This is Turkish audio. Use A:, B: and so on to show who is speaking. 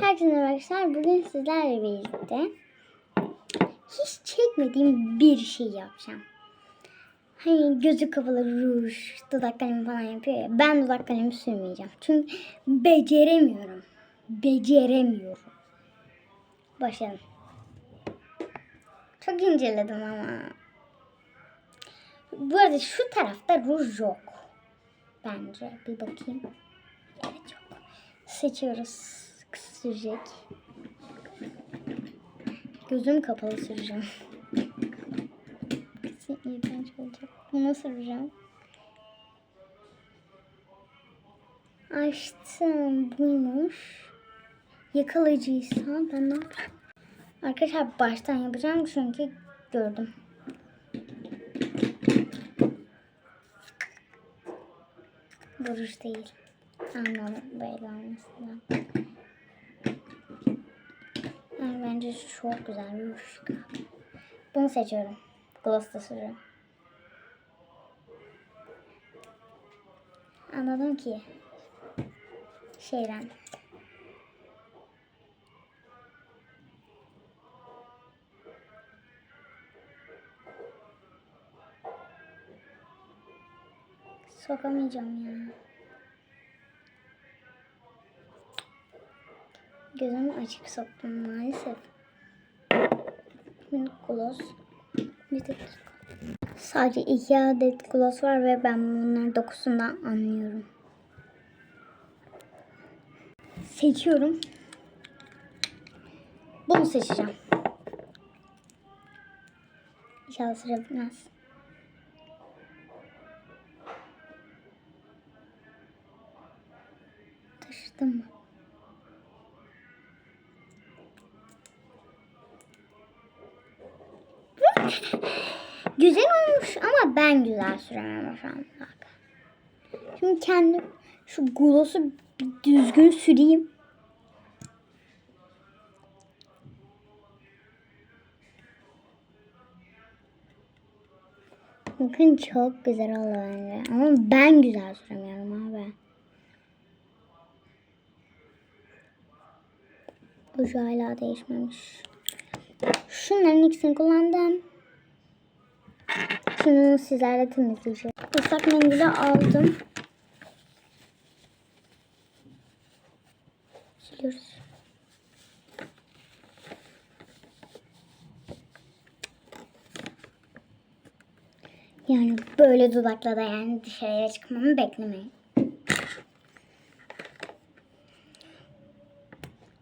A: Herkese arkadaşlar. Bugün sizlerle birlikte hiç çekmediğim bir şey yapacağım. Hani gözü kapalı ruj, dudak kalemi falan yapıyor ya. Ben dudak kalemi sürmeyeceğim. Çünkü beceremiyorum. Beceremiyorum. Başlayalım. Çok inceledim ama. Bu arada şu tarafta ruj yok. Bence. Bir bakayım. Evet yok. Seçiyoruz. Sürecek. Gözüm kapalı süreceğim. Kesin iğrenç olacak. Bunu süreceğim. Açtım. Buymuş. Yakalayıcıysa ben ne yapayım? Arkadaşlar baştan yapacağım çünkü gördüm. Vuruş değil. Anladım böyle olmasından. Bence çok güzel bir yumuşak. Bunu seçiyorum. Sürüyorum. Anladım ki. Şeyden. Sokamayacağım ya. Gözümü açık soktum maalesef. Şimdi gloss. Bir dakika. Sadece iki adet gloss var ve ben bunların dokusundan anlıyorum. Seçiyorum. Bunu seçeceğim. İnşallah sıra bitmez. Taşıdım mı? Güzel olmuş ama ben güzel süremem an. Bak. Şimdi kendim şu gloss'u düzgün süreyim. Bakın çok güzel oldu bence. Ama ben güzel süremiyorum abi. Ucu hala değişmemiş. Şunların ikisini kullandım. Bunu sizlerle temizleyeceğim. Islak mendili aldım. Siliyoruz. Yani böyle dudakla da yani dışarıya çıkmamı beklemeyin.